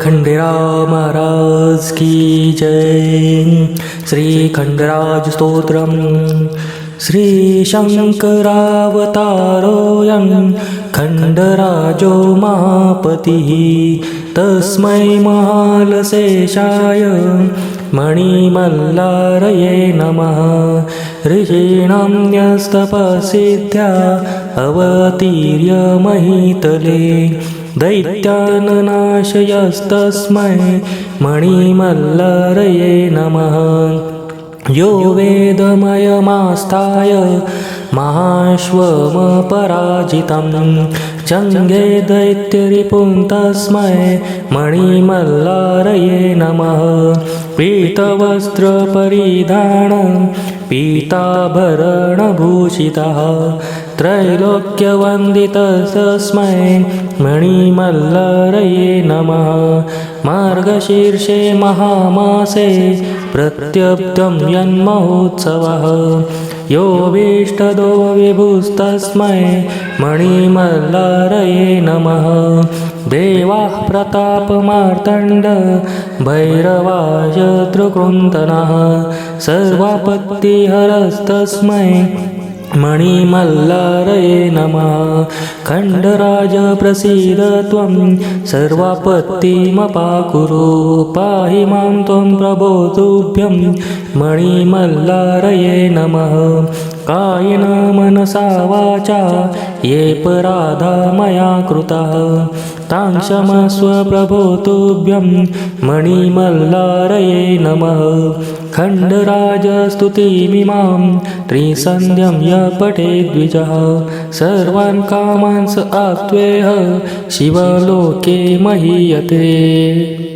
खंडेराव महाराज की जय। श्री खंडराज स्तोत्रम श्री शङ्करावतारोऽयं खण्डराजो महापतिः तस्मै महालशेषाय मणिमल्लारये नमः। ऋषीणां न्यस्तपसिद्ध्या अवतीर्य महीतले दैत्याननाशयस्तस्मै मणिमल्लारये नमः। यो वेदमयमास्थाय महाश्वमपराजितं चङ्गे दैत्यरिपुं तस्मै मणिमल्लारये नमः। पीतवस्त्रपरिधानं पीताभरणभूषितः। त्रैलोक्यवन्दितस्तस्मै मणिमल्लरये नमः। मार्गशीर्षे महामासे प्रत्यब्दं यन्महोत्सवः यो विष्टदो विभुस्तस्मै मणिमल्लरये नमः। देवाः प्रतापमार्तण्ड भैरवाय त्रिकुन्तनः। सर्वापत्तिहरस्तस्मै मणिमल्लारये नमः। खण्डराज प्रसीद त्वं सर्वापत्तिमपाकुरु। पाहि मां त्वं प्रभो तुभ्यं मणिमल्लारये नमः कायेन मनसा वाचा? ये पराधा मया कृतः। तां क्षमस्व प्रभो तुभ्यं मणिमल्लारये नमः। खण्डराजस्तुतिमिमां त्रिसन्ध्यं य पठे द्विजः। सर्वान् कामान् आत्वेह शिवलोके महीयते।